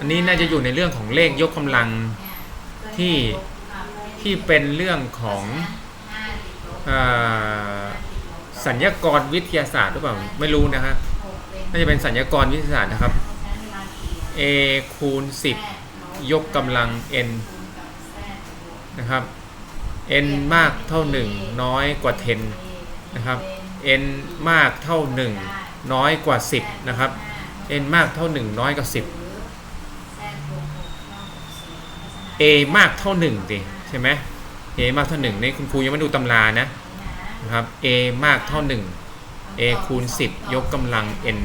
อันนี้น่าจะอยู่ในเรื่องของเลขยกกำลังที่ที่เป็นเรื่องของอสัญญากรวิทยาศาสตร์หรือเปล่าไม่รู้นะครับน่าจะเป็นสัญญากรวิทยาศาสตร์นะครับ เพรานั้นย a คูณ10 ยกกำลัง n คูณนะครับ n มากเท่า 1 น้อยกว่า 10 นะครับ n มากเท่า 1 น้อยกว่า 10 นะครับ n มากเท่า 1 น้อยกว่า 10 a มากเท่า1ดิใช่ไหม a มากเท่า1นี่คุณครูยังไม่ดูตำรานะนะครับ a มากเท่า 1 a คูณ 10 ยกกำลัง n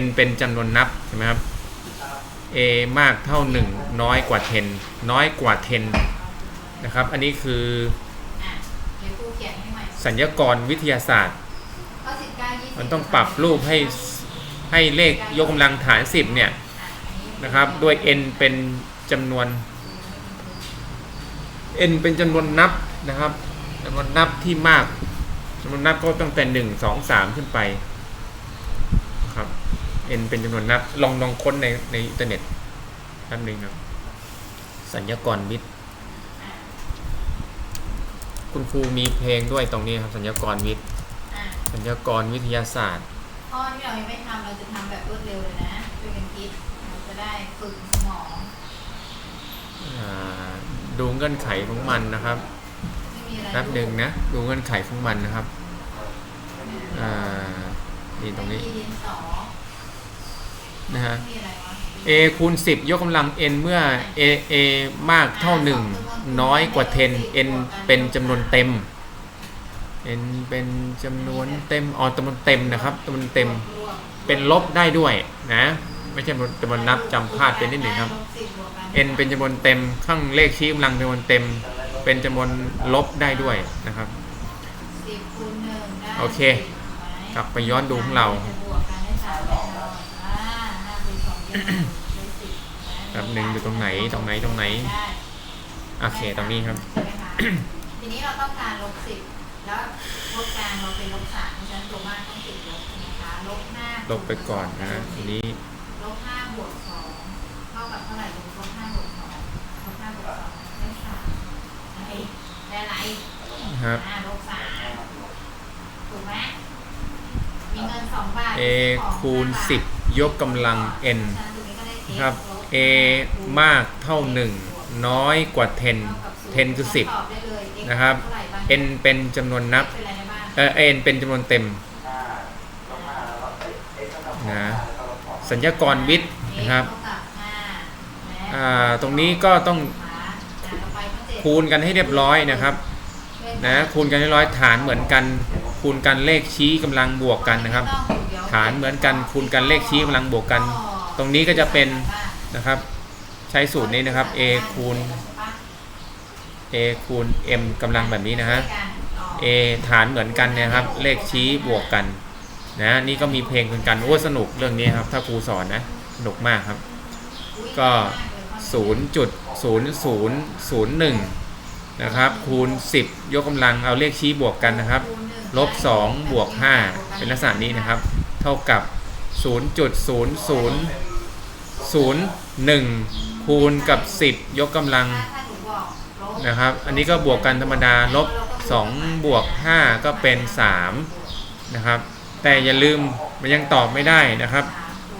n เป็นจำนวนนับใช่ไหมครับ a มากเท่า 1 น้อยกว่า 10 น้อยกว่า 10 นะครับ อันนี้คือ สัญญากรวิทยาศาสตร์ มันต้องปรับรูปให้ให้เลขยกกำลังฐาน 10 เนี่ยนะครับ ด้วย n เป็นจำนวน n เป็นจำนวนนับนะครับจำนวนนับที่มากจำนวนนับก็ตั้งแต่หนึ่งสองสามขึ้นไปครับ n เป็นจำนวนนับลองลองค้นในในอินเทอร์เน็ตแป๊บนึงนะสัญญากรวิทย์ คุณครูมีเพลงด้วยตรงนี้ครับสัญญากรวิทย์สัญญากรวิทยาศาสตร์ ข้อที่เรายังไม่ทำเราจะทำแบบรวดเร็วเลยนะช่วยกันคิดเราจะได้ฝึกสมอง อ่าดูเงื่อนไขของมันนะครับไม่มีอะไรแป๊บหนึ่งนะ ดูเงื่อนไขของมันนะครับ อ่า นี่ตรงนี้ไม่มีดินสอนะฮะ ไม่มีอะไรวะ a คูณ 10 ยกกำลัง n เมื่อ a a มากเท่า 1 น้อยกว่า 10 n เป็นจำนวนเต็ม n เป็นจำนวนเต็มอ๋อจำนวนเต็มนะครับจำนวนเต็มเป็นลบได้ด้วยนะไม่ใช่จำนวนนับจำพลาดไปนิดหนึ่งครับลสิบบวกกัน n เป็นจำนวนเต็มข้างเลขชี้กำลังจำนวนเต็ม เป็นจำนวนลบได้ด้วยนะครับโอเค กลับไปย้อนดูของเรา คูณสองได้ได้สิบแป๊บหนึ่งอยู่ตรงไหนตรงไหนตรงไหนได้โอเคตรงนี้ครับใช่ไหมคะทีนี้เราต้องการลบสิบแล้วลบกลางเราเป็นลบสามเพราะฉะนั้นตัวมากต้องติดลบนะคะลบห้าลบไปก่อนนะทีนี้ลบห้าบวกสองเท่ากับเท่าไหร่ลบลบห้าบวกสองลบห้าบวกสองได้สามอะไรได้อะไรครับอ่าลบสามถูกไหมมีเงินสองบาท a คูณ10 ยกกำลัง n นะครับ a มากเท่า 1 น้อยกว่า 10 10 คือ 10 นะครับ n เป็นจำนวนนับเออ n เป็นจำนวนเต็มนะสัญญากรวิทย์นะครับอ่าตรงนี้ก็ต้องคูณกันให้เรียบร้อยนะครับนะคูณกันให้เรียบร้อยฐานเหมือนกัน คูณกันเลขชี้กำลังบวกกันนะครับ ฐานเหมือนกันคูณกันเลขชี้กำลังบวกกัน ตรงนี้ก็จะเป็นนะครับใช้สูตรนี้นะครับ a คูณ a คูณ m กำลังแบบนี้นะฮะ a ฐานเหมือนกันนยครับ เลขชี้บวกกันนะนี่ก็มีเพลงเหมือนกันโอ้สนุกเรื่องนี้ครับ ถ้าครูสอนนะสนุกมากครับ ก็ 0.0001 นะครับ คูณ 10 ยกกำลังเอาเลขชี้บวกกันนะครับลบ2บวก5เป็นลักษณะนี้นะครับ เท่ากับ 0.0001 คูณกับ 10 ยกกำลังนะครับ อันนี้ก็บวกกันธรรมดาลบ 2 บวก 5 ก็เป็น 3 นะครับ แต่อย่าลืมมันยังตอบไม่ได้นะครับ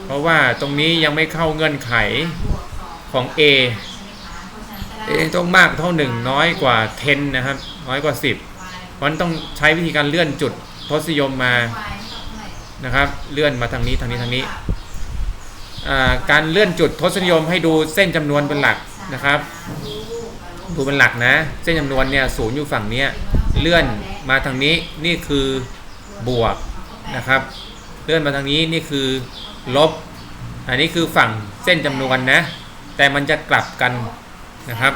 เพราะว่าตรงนี้ยังไม่เข้าเงื่อนไขของ A A ต้องมากเท่า 1 น้อยกว่า 10 นะครับ น้อยกว่า 10 เพราะฉะนั้นต้องใช้วิธีการเลื่อนจุดทศนิยมมา นะครับ เลื่อนมาทางนี้ทางนี้ทางนี้การเลื่อนจุดทศนิยมให้ดูเส้นจำนวนเป็นหลักนะครับ ดูเป็นหลักนะ เส้นจำนวนเนี่ยศูนย์อยู่ฝั่งเนี้ยเลื่อนมาทางนี้นี่คือบวกนะครับ เลื่อนมาทางนี้นี่คือลบ อันนี้คือฝั่งเส้นจำนวนนะ แต่มันจะกลับกันนะครับ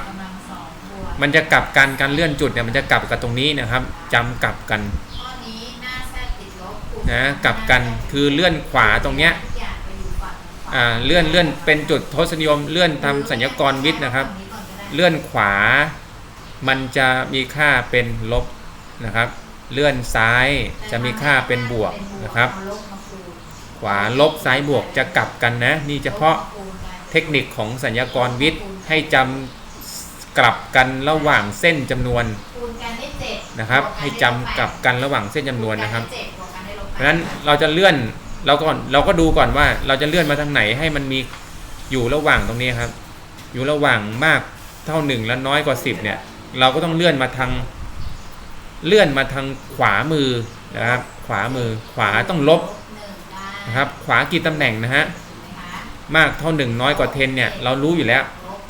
มันจะกลับกันการเลื่อนจุดเนี่ยมันจะกลับกับตรงนี้นะครับจำกลับกัน นะกลับกันคือเลื่อนขวาตรงเนี้ยอ่าเลื่อนเลื่อนเป็นจุดทศนิยมเลื่อนทำสัญญกรวิทย์นะครับ เลื่อนขวา มันจะมีค่าเป็นลบนะครับ เลื่อนซ้ายจะมีค่าเป็นบวกนะครับ ขวาลบซ้ายบวกจะกลับกันนะ นี่เฉพาะเทคนิคของสัญญกรวิทย์ให้จำกลับกันระหว่างเส้นจำนวนนะครับ ให้จำได้ลบกลับกันระหว่างเส้นจำนวนนะครับ เพราะฉะนั้นเราจะเลื่อนเราก่อนเราก็ดูก่อนว่าเราจะเลื่อนมาทางไหนให้มันมีอยู่ระหว่างตรงนี้ครับ อยู่ระหว่างมากเท่าหนึ่งและน้อยกว่าสิบเนี่ย เราก็ต้องเลื่อนมาทางเลื่อนมาทางขวามือนะครับ ขวามือขวาต้องลบนะครับขวากี่ตำแหน่งนะฮะมากเท่าหนึ่งน้อยกว่าเทนเนี่ย เรารู้อยู่แล้ว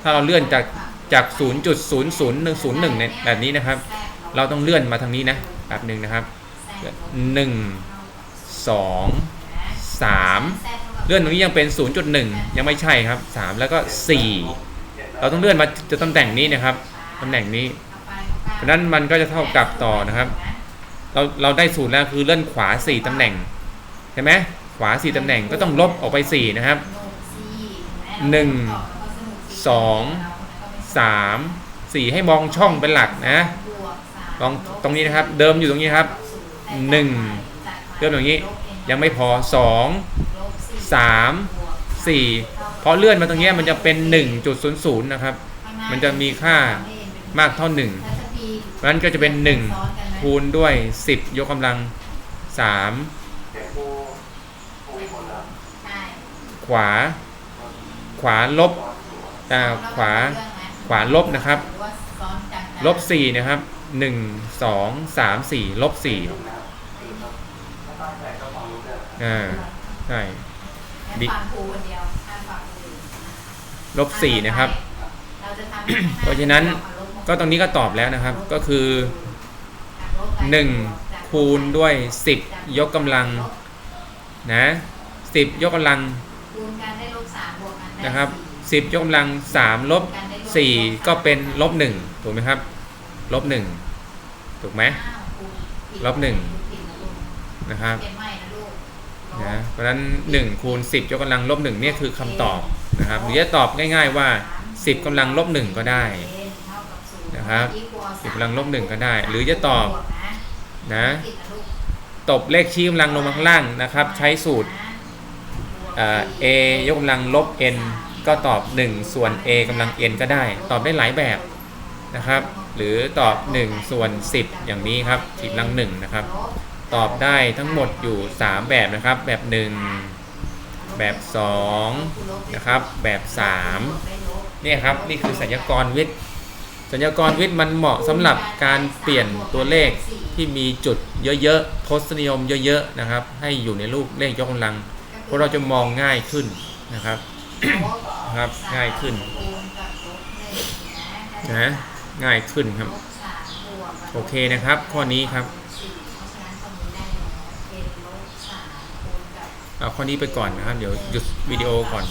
ถ้าเราเลื่อนจากจาก 0.00101เนี่ยแบบนี้นะครับ เราต้องเลื่อนมาทางนี้นะแบบหนึ่งนะครับแทรกลบหนึ่งสองสามเลื่อนตรงนี้ยังเป็น 0.1 ยังไม่ใช่ครับ 3 แล้วก็ 4 เราต้องเลื่อนมาจะตำแหน่งนี้นะครับตำแหน่งนี้เพราะนั้นมันก็จะเท่ากับต่อนะครับ เราเราได้สูตรแล้วคือเลื่อนขวา 4ตำแหน่งใช่ไหมขวา 4ตำแหน่งก็ต้องลบออกไป 4 นะครับหนึ่งสองสามสี่ให้มองช่องเป็นหลักนะลองตรงนี้นะครับ เดิมอยู่ตรงนี้ครับหนึ่ง เริ่มอย่างนี้ยังไม่พอสองสามสี่พอเลื่อนมาตรงนี้มันจะเป็น 1.00 นะครับ มันจะมีค่ามากเท่า 1 เพราะนั้นก็จะเป็น 1 คูณด้วย 10 ยกกำลัง 3 ขวา ขวาลบอ่าขวาขวาลบนะครับ ลบ 4 นะครับ 1 2 3 4 ลบ 4 อ่าใช่ดิฝั่งครูคนเดียวห้ามฝั่งคนอื่นลบ4นะครับ เราจะทำให้ข้งหเพราะฉะนั้นเราลบหมดก็ตรงนี้ก็ตอบแล้วนะครับ ก็คือจากลบไป1คูณด้วย10ยกกำลังนะ10ยกกำลังคูณกันได้ลบสามบวกกันได้นะครับสี่10ยกกำลัง3ลบ4ก็เป็นลบ1ถูกไหมครับลบ1ถูกไหมอ้าวคูณผิดลบหนึ่งผิดนะลูกนะครับเก็บใหม่นะลูกลบ นะเพราะฉะนั้น1คูณ10 ยกกำลังลบ1เนี่ยคือคำตอบนะครับหรือจะตอบง่ายๆว่า 10กำลังลบ1ก็ได้เท่ากับศูนะครับ10กำลังลบ1ก็ได้ หรือจะตอบนะตบเลขชี้กำลังลงมาข้างล่างนะครับ ใช้สูตรเอ ยกกำลังลบ n ก็ตอบ 1 ส่วน a กำลัง n ก็ได้ ตอบได้หลายแบบนะครับ หรือตอบ 1 ส่วน 10 อย่างนี้ครับ10กำลัง1นะครับ ตอบได้ทั้งหมดอยู่ 3 แบบนะครับ แบบ 1 แบบ 2 นะครับ แบบ 3 เนี่ยครับ นี่คือสัญญากรวิทย์ สัญญากรวิทย์มันเหมาะสำหรับการเปลี่ยนตัวเลขที่มีจุดเยอะๆทศนิยมเยอะๆนะครับ ให้อยู่ในรูปเลขยกกำลัง เพราะเราจะมองง่ายขึ้นนะครับนะครับง่ายขึ้นนะง่ายขึ้นครับ โอเคนะครับ ข้อนี้ครับ เอาข้อนี้ไปก่อนนะครับ เดี๋ยวหยุดวิดีโอก่อน